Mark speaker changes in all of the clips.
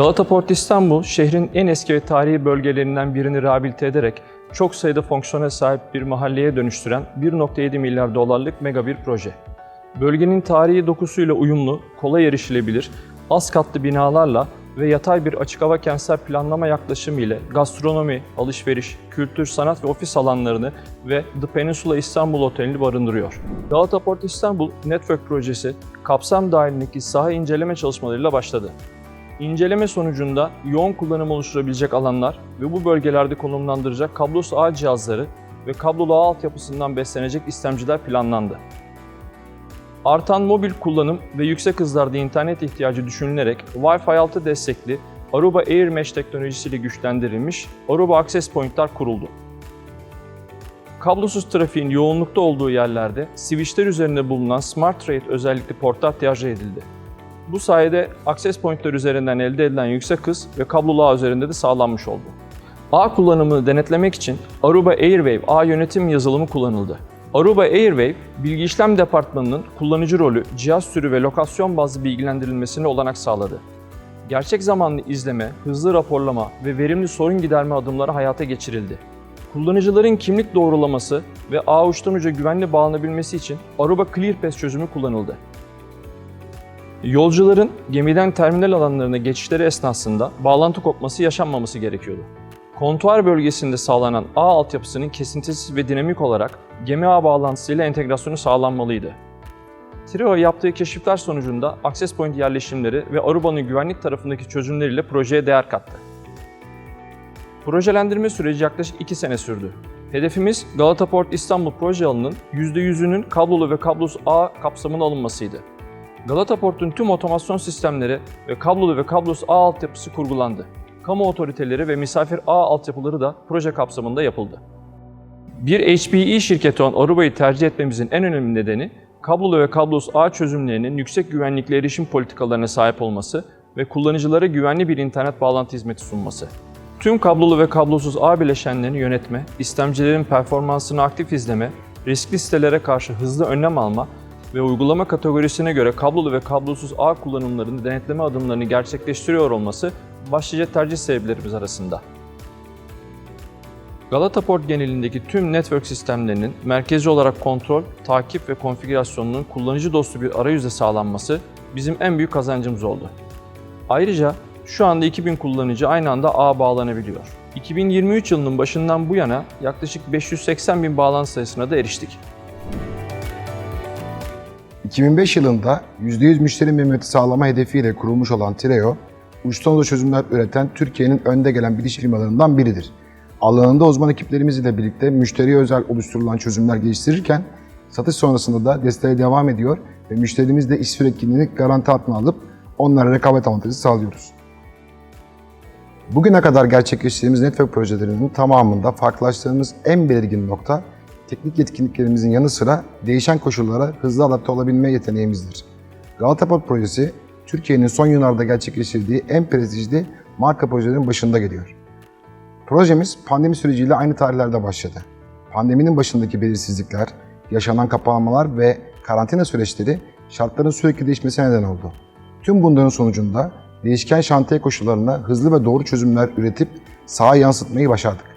Speaker 1: Galata Port İstanbul, şehrin en eski ve tarihi bölgelerinden birini rehabilite ederek çok sayıda fonksiyona sahip bir mahalleye dönüştüren 1.7 milyar dolarlık mega bir proje. Bölgenin tarihi dokusuyla uyumlu, kolay erişilebilir, az katlı binalarla ve yatay bir açık hava kentsel planlama yaklaşımı ile gastronomi, alışveriş, kültür, sanat ve ofis alanlarını ve The Peninsula İstanbul Oteli'ni barındırıyor. Galata Port İstanbul Network projesi kapsam dahilindeki saha inceleme çalışmalarıyla başladı. İnceleme sonucunda yoğun kullanım oluşturabilecek alanlar ve bu bölgelerde konumlandıracak kablosuz ağ cihazları ve kablolu ağ altyapısından beslenecek istemciler planlandı. Artan mobil kullanım ve yüksek hızlarda internet ihtiyacı düşünülerek Wi-Fi 6 destekli Aruba Air Mesh teknolojisiyle güçlendirilmiş Aruba Access Point'lar kuruldu. Kablosuz trafiğin yoğunlukta olduğu yerlerde switchler üzerinde bulunan Smart Rate özellikli portlar tercih edildi. Bu sayede access pointler üzerinden elde edilen yüksek hız ve kablolu ağ üzerinde de sağlanmış oldu. Ağ kullanımını denetlemek için Aruba Airwave ağ yönetim yazılımı kullanıldı. Aruba Airwave, bilgi işlem departmanının kullanıcı rolü, cihaz türü ve lokasyon bazlı bilgilendirilmesine olanak sağladı. Gerçek zamanlı izleme, hızlı raporlama ve verimli sorun giderme adımları hayata geçirildi. Kullanıcıların kimlik doğrulaması ve ağ uçtan uca güvenli bağlanabilmesi için Aruba ClearPass çözümü kullanıldı. Yolcuların gemiden terminal alanlarına geçişleri esnasında bağlantı kopması yaşanmaması gerekiyordu. Kontuar bölgesinde sağlanan ağ altyapısının kesintisiz ve dinamik olarak gemi ağ bağlantısıyla entegrasyonu sağlanmalıydı. Trio yaptığı keşifler sonucunda access point yerleşimleri ve Aruba'nın güvenlik tarafındaki çözümleriyle projeye değer kattı. Projelendirme süreci yaklaşık 2 sene sürdü. Hedefimiz Galata Port İstanbul proje alanının %100'ünün kablolu ve kablosuz ağ kapsamına alınmasıydı. Galata Port'un tüm otomasyon sistemleri ve kablolu ve kablosuz ağ altyapısı kurgulandı. Kamu otoriteleri ve misafir ağ altyapıları da proje kapsamında yapıldı. Bir HPE şirketi olan Aruba'yı tercih etmemizin en önemli nedeni, kablolu ve kablosuz ağ çözümlerinin yüksek güvenlikli erişim politikalarına sahip olması ve kullanıcılara güvenli bir internet bağlantı hizmeti sunması. Tüm kablolu ve kablosuz ağ bileşenlerini yönetme, istemcilerin performansını aktif izleme, riskli sitelere karşı hızlı önlem alma ve uygulama kategorisine göre kablolu ve kablosuz ağ kullanımlarını denetleme adımlarını gerçekleştiriyor olması başlıca tercih sebeplerimiz arasında. Galata Port genelindeki tüm network sistemlerinin merkezi olarak kontrol, takip ve konfigürasyonunun kullanıcı dostu bir arayüzle sağlanması bizim en büyük kazancımız oldu. Ayrıca şu anda 2000 kullanıcı aynı anda ağa bağlanabiliyor. 2023 yılının başından bu yana yaklaşık 580 bin bağlantı sayısına da eriştik.
Speaker 2: 2005 yılında %100 müşteri memnuniyeti sağlama hedefiyle kurulmuş olan Tireo, uçtan uca çözümler üreten Türkiye'nin önde gelen biliş firmalarından biridir. Alanında uzman ekiplerimizle birlikte müşteriye özel oluşturulan çözümler geliştirirken, satış sonrasında da desteğe devam ediyor ve müşterimizle iş sürekliliğini garanti altına alıp onlara rekabet avantajı sağlıyoruz. Bugüne kadar gerçekleştirdiğimiz network projelerinin tamamında farklılaştığımız en belirgin nokta, teknik yetkinliklerimizin yanı sıra değişen koşullara hızlı adapte olabilme yeteneğimizdir. Galata Port projesi, Türkiye'nin son yıllarda gerçekleştirdiği en prestijli marka projelerin başında geliyor. Projemiz pandemi süreciyle aynı tarihlerde başladı. Pandeminin başındaki belirsizlikler, yaşanan kapanmalar ve karantina süreçleri şartların sürekli değişmesine neden oldu. Tüm bunların sonucunda değişken şantiye koşullarına hızlı ve doğru çözümler üretip sahaya yansıtmayı başardık.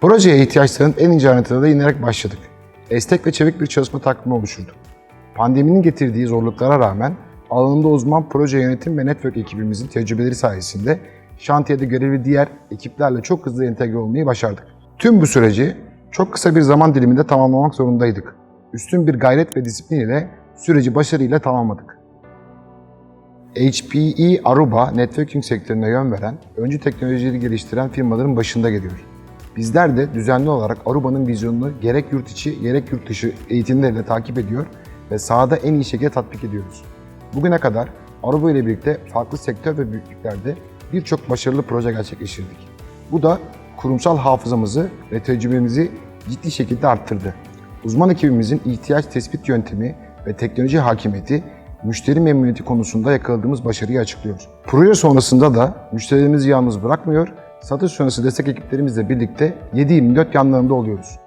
Speaker 2: Projeye ihtiyaçların en ince ayrıntılarına inerek başladık. Estek ve çevik bir çalışma takvimi oluşturduk. Pandeminin getirdiği zorluklara rağmen alanında uzman proje yönetim ve network ekibimizin tecrübeleri sayesinde şantiyede görevli diğer ekiplerle çok hızlı entegre olmayı başardık. Tüm bu süreci çok kısa bir zaman diliminde tamamlamak zorundaydık. Üstün bir gayret ve disiplin ile süreci başarıyla tamamladık. HPE Aruba, networking sektörüne yön veren, öncü teknolojileri geliştiren firmaların başında geliyor. Bizler de düzenli olarak Aruba'nın vizyonunu gerek yurt içi gerek yurt dışı eğitimleriyle takip ediyor ve sahada en iyi şekilde tatbik ediyoruz. Bugüne kadar Aruba ile birlikte farklı sektör ve büyüklüklerde birçok başarılı proje gerçekleştirdik. Bu da kurumsal hafızamızı ve tecrübemizi ciddi şekilde arttırdı. Uzman ekibimizin ihtiyaç tespit yöntemi ve teknoloji hakimiyeti müşteri memnuniyeti konusunda yakaladığımız başarıyı açıklıyor. Proje sonrasında da müşterilerimizi yalnız bırakmıyor, satış sonrası destek ekiplerimizle birlikte 7-24 yanlarında oluyoruz.